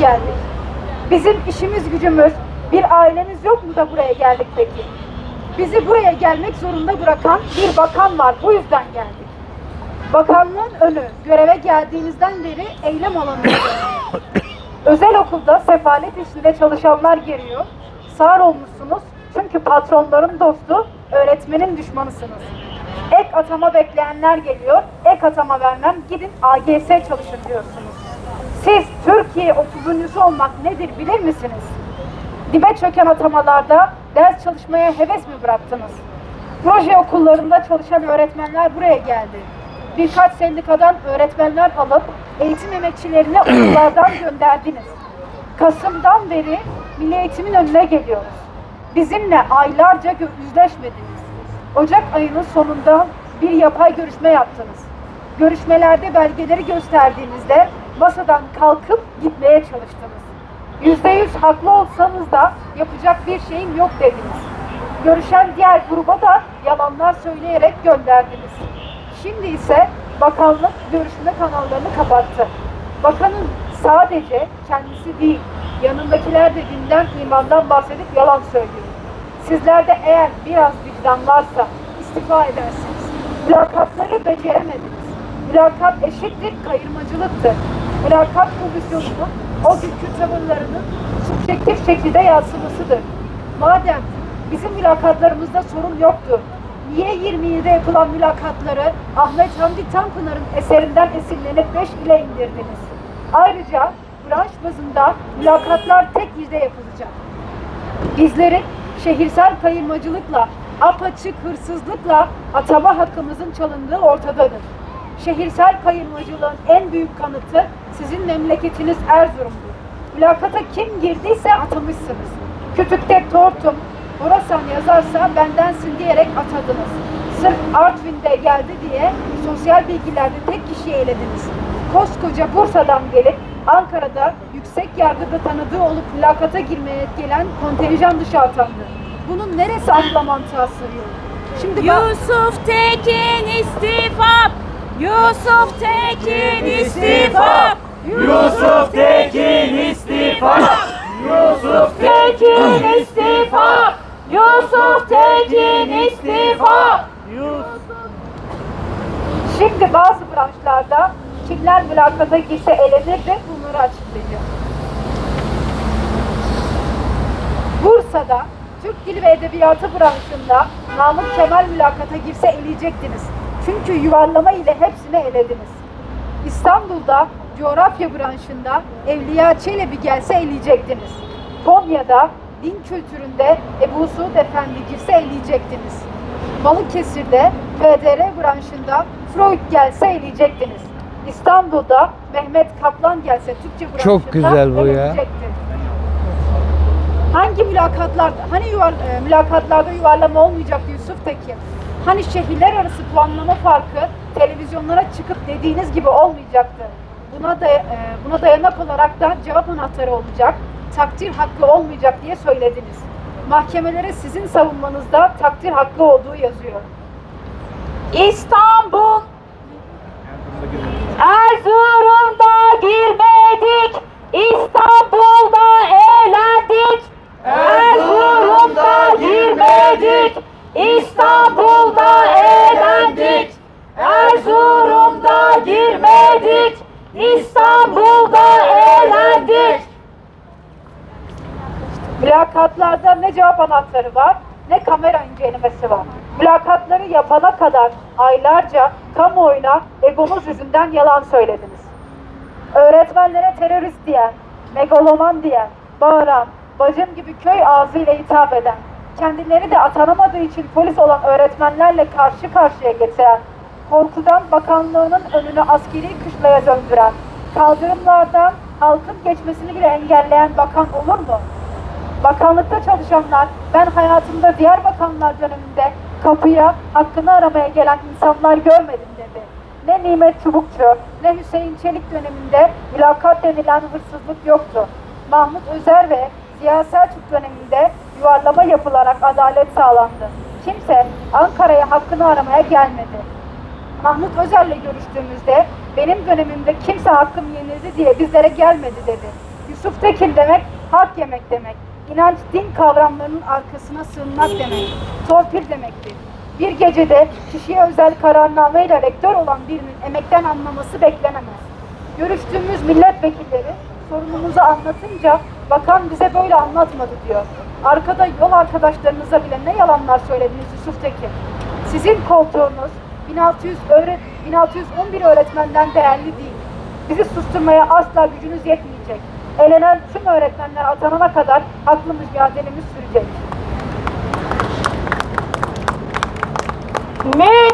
geldik. Bizim işimiz gücümüz, bir ailemiz yok mu da buraya geldik peki? Bizi buraya gelmek zorunda bırakan bir bakan var. Bu yüzden geldik. Bakanlığın önü göreve geldiğinizden beri eylem alanı. Özel okulda sefalet içinde çalışanlar geliyor. Sağır olmuşsunuz çünkü patronların dostu, öğretmenin düşmanısınız. Ek atama bekleyenler geliyor. Ek atama vermem, gidin AGS çalışın diyorsunuz. Siz Türkiye 30.sü olmak nedir bilir misiniz? Dibe çöken atamalarda ders çalışmaya heves mi bıraktınız? Proje okullarında çalışan öğretmenler buraya geldi. Birkaç sendikadan öğretmenler alıp eğitim emekçilerini okullardan gönderdiniz. Kasım'dan beri milli eğitimin önüne geliyoruz. Bizimle aylarca yüzleşmediniz. Ocak ayının sonunda bir yapay görüşme yaptınız. Görüşmelerde belgeleri gösterdiğinizde masadan kalkıp gitmeye çalıştınız. Yüzde yüz haklı olsanız da yapacak bir şeyim yok dediniz. Görüşen diğer gruba da yalanlar söyleyerek gönderdiniz. Şimdi ise bakanlık görüşme kanallarını kapattı. Bakanın sadece kendisi değil, yanındakiler de dinden, imandan bahsedip yalan söylüyor. Sizlerde eğer biraz vicdan varsa istifa edersiniz. Mülakatları beceremediniz. Mülakat eşittir kayırmacılıktır. Mülakat komisyonunun o günkü tavırlarının subjektif şekilde yansımasıdır. Madem bizim mülakatlarımızda sorun yoktu, niye 27'de yapılan mülakatları Ahmet Hamdi Tanpınar'ın eserinden esinlenip 5 ile indirdiniz? Ayrıca branş bazında mülakatlar tek yüzde yapılacak. Bizlerin şehirsel kayırmacılıkla, apaçık hırsızlıkla atama hakkımızın çalındığı ortadadır. Şehirsel kayırmacılığın en büyük kanıtı sizin memleketiniz Erzurum'dur. Mülakata kim girdiyse atamışsınız. Kütükte tortum, Horasan yazarsa bendensin diyerek atadınız. Sırf Artvin'de geldi diye sosyal bilgilerde tek kişiyi elediniz. Koskoca Bursa'dan gelip Ankara'da yüksek yargıda tanıdığı olup mülakata girmeye gelen kontenjan dışı atandı. Bunun neresi akla mantığa? Şimdi Yusuf Tekin istifa! Yusuf Tekin istifa! Yusuf Tekin istifa! Yusuf Tekin istifa! Yusuf Tekin istifa! Şimdi bazı branşlarda kimler mülakata girse elenir de bunları açıklayacağım. Bursa'da Türk Dili ve Edebiyatı branşında Namık Kemal mülakata girse eleyecektiniz. Çünkü yuvarlama ile hepsini elediniz. İstanbul'da coğrafya branşında Evliya Çelebi gelse eleyecektiniz. Konya'da din kültüründe Ebu Suud Efendi girse eleyecektiniz. Balıkesir'de PDR branşında Freud gelse eleyecektiniz. İstanbul'da Mehmet Kaplan gelse Türkçe branşında Çok güzel bu ya. eleyecekti. Hangi mülakatlarda, hani yuvar, e, mülakatlarda yuvarlama olmayacaktı Yusuf Tekin? Hani şehirler arası puanlama farkı televizyonlara çıkıp dediğiniz gibi olmayacaktı? Buna da e, buna dayanak olarak da cevap anahtarı olacak, takdir hakkı olmayacak diye söylediniz. Mahkemelere sizin savunmanızda takdir hakkı olduğu yazıyor. İstanbul Erzurum'da İstanbul'da eğlendik Mülakatlarda ne cevap anahtarı var ne kamera incelemesi var. Mülakatları yapana kadar aylarca kamuoyuna egonuz yüzünden yalan söylediniz. Öğretmenlere terörist diyen, megaloman diyen, bağıran, bacım gibi köy ağzıyla hitap eden, kendileri de atanamadığı için polis olan öğretmenlerle karşı karşıya getiren, korkudan bakanlığının önünü askeri kışlaya döndüren, kaldırımlardan halkın geçmesini bile engelleyen bakan olur mu? Bakanlıkta çalışanlar ben hayatımda diğer bakanlar döneminde kapıya hakkını aramaya gelen insanlar görmedim dedi. Ne Nimet Çubukçu ne Hüseyin Çelik döneminde mülakat denilen hırsızlık yoktu. Mahmut Özer ve Ziya Selçuk döneminde yuvarlama yapılarak adalet sağlandı. Kimse Ankara'ya hakkını aramaya gelmedi. Mahmut Özer'le görüştüğümüzde benim dönemimde kimse hakkım yenildi diye bizlere gelmedi dedi. Yusuf Tekin demek, hak yemek demek. İnanç, din kavramlarının arkasına sığınmak demek. Torpil demektir. Bir gecede kişiye özel kararnameyle rektör olan birinin emekten anlaması beklenemez. Görüştüğümüz milletvekilleri sorunumuzu anlatınca bakan bize böyle anlatmadı diyor. Arkada yol arkadaşlarınıza bile ne yalanlar söylediniz Yusuf Tekin. Sizin koltuğunuz 1600 öğret 1611 öğretmenden değerli değil. Bizi susturmaya asla gücünüz yetmeyecek. Elenen tüm öğretmenler atanana kadar haklı mücadelemiz sürecek. Mülakat